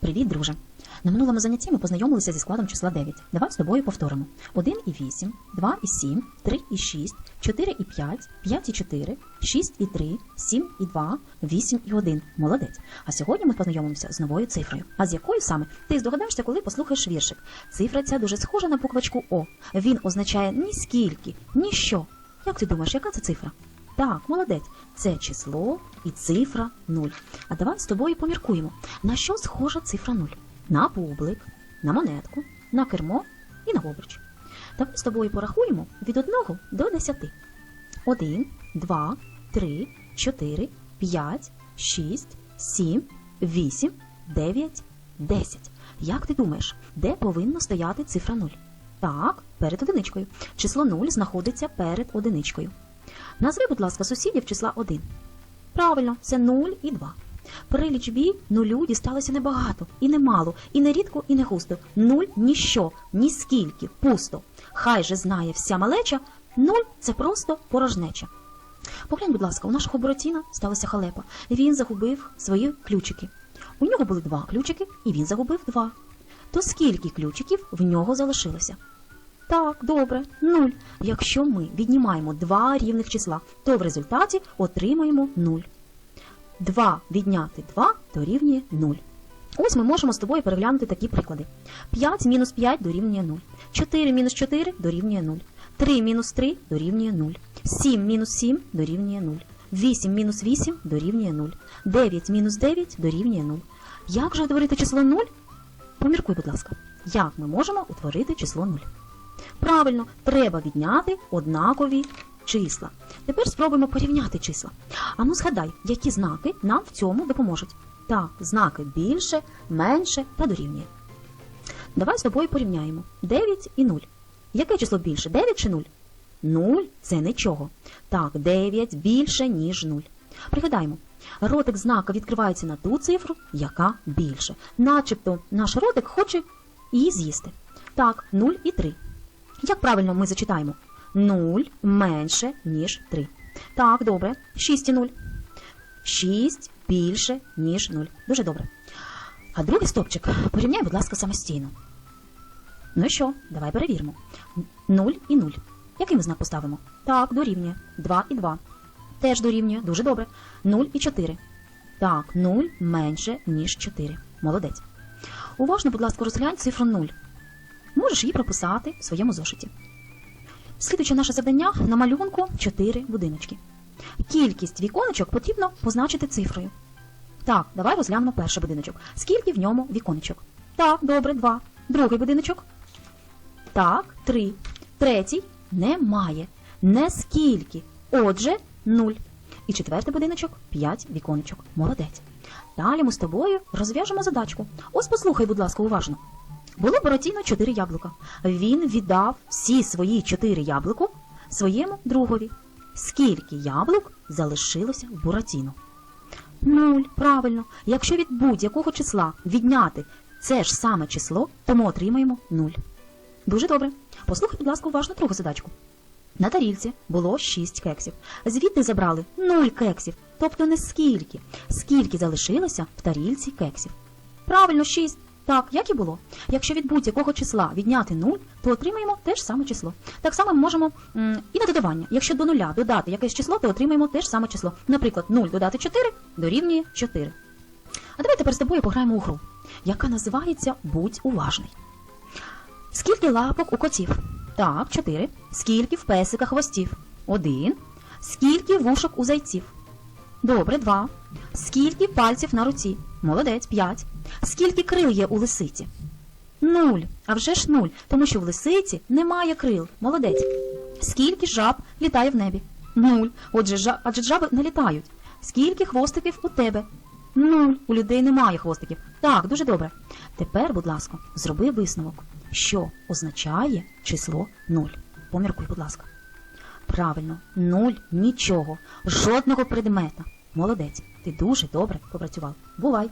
Привіт, друже! На минулому занятті ми познайомилися зі складом числа 9. Давай з тобою повторимо. 1 і 8, 2 і 7, 3 і 6, 4 і 5, 5 і 4, 6 і 3, 7 і 2, 8 і 1. Молодець. А сьогодні ми познайомимося з новою цифрою. А з якою саме? Ти здогадаєшся, коли послухаєш віршик. Цифра ця дуже схожа на буквочку О. Він означає ні скільки, ні що. Як ти думаєш, яка це цифра? Так, молодець. Це число і цифра 0. А давай з тобою поміркуємо. На що схожа цифра 0? На бублик, на монетку, на кермо і на обруч. Давай з тобою порахуємо від 1 до 10. 1, 2, 3, 4, 5, 6, 7, 8, 9, 10. Як ти думаєш, де повинна стояти цифра 0? Так, перед одиничкою. Число 0 знаходиться перед одиничкою. Назви, будь ласка, сусідів числа 1. Правильно, це 0 і 2. При лічбі нулю дісталося небагато, і немало, і не рідко, і не густо. Нуль ніщо, ні скільки, пусто. Хай же знає вся малеча, нуль це просто порожнеча. Поглянь, будь ласка, у нашого Буратіна сталася халепа. Він загубив свої ключики. У нього були два ключики, і він загубив два. То скільки ключиків в нього залишилося? Так, добре, нуль. Якщо ми віднімаємо два рівних числа, то в результаті отримаємо нуль. 2 відняти 2 дорівнює 0. Ось ми можемо з тобою переглянути такі приклади. 5 мінус 5 дорівнює 0. 4 мінус 4 дорівнює 0. 3 мінус 3 дорівнює 0. 7 мінус 7 дорівнює 0. 8 мінус 8 дорівнює 0. 9 мінус 9 дорівнює 0. Як же утворити число 0? Поміркуй, будь ласка. Як ми можемо утворити число 0? Правильно, треба відняти однакові числа. Тепер спробуємо порівняти числа. Ану згадай, які знаки нам в цьому допоможуть. Так, знаки більше, менше та дорівнює. Давай з тобою порівняємо 9 і 0. Яке число більше? 9 чи 0? 0 це нічого. Так, 9 більше, ніж 0. Пригадаємо, ротик знака відкривається на ту цифру, яка більше. Начебто наш ротик хоче її з'їсти. Так, 0 і 3. Як правильно ми зачитаємо? 0 менше, ніж 3. Так, добре. 6 і 0. 6 більше, ніж 0. Дуже добре. А другий стопчик порівняй, будь ласка, самостійно. Ну і що? Давай перевіримо. 0 і 0. Який ми знак поставимо? Так, дорівнює. 2 і 2. Теж дорівнює. Дуже добре. 0 і 4. Так, 0 менше, ніж 4. Молодець. Уважно, будь ласка, розглянь цифру 0. Можеш її прописати в своєму зошиті. Слідуюче наше завдання на малюнку 4 будиночки. Кількість віконечок потрібно позначити цифрою. Так, давай розглянемо перший будиночок. Скільки в ньому віконечок? Так, добре, два. Другий будиночок. Так, три. Третій немає. Не скільки. Отже, нуль. І четвертий будиночок 5 віконечок. Молодець. Далі ми з тобою розв'яжемо задачку. Ось послухай, будь ласка, уважно. Було Буратіно чотири яблука. Він віддав всі свої чотири яблуку своєму другові. Скільки яблук залишилося в Буратіно? Нуль, правильно. Якщо від будь-якого числа відняти це ж саме число, то ми отримаємо нуль. Дуже добре. Послухай, будь ласка, уважно другу задачку. На тарілці було 6 кексів. Звідти забрали 0 кексів, тобто не скільки. Скільки залишилося в тарілці кексів? Правильно, 6. Так, як і було. Якщо від будь-якого числа відняти 0, то отримаємо те ж саме число. Так само ми можемо і на додавання. Якщо до нуля додати якесь число, то отримаємо те ж саме число. Наприклад, 0 додати 4 дорівнює 4. А давай тепер з тобою пограємо у гру, яка називається Будь уважний. Скільки лапок у котів? Так, 4. Скільки в песика хвостів? 1. Скільки вушок у зайців? Добре, 2. Скільки пальців на руці? Молодець, 5. Скільки крил є у лисиці? Нуль. А вже ж нуль, тому що в лисиці немає крил. Молодець. Скільки жаб літає в небі? Нуль. Отже, жа... адже жаби не літають. Скільки хвостиків у тебе? Нуль. У людей немає хвостиків. Так, дуже добре. Тепер, будь ласка, зроби висновок, що означає число нуль. Поміркуй, будь ласка. Правильно, нуль нічого, жодного предмета. Молодець. Ти дуже добре попрацював. Бувай!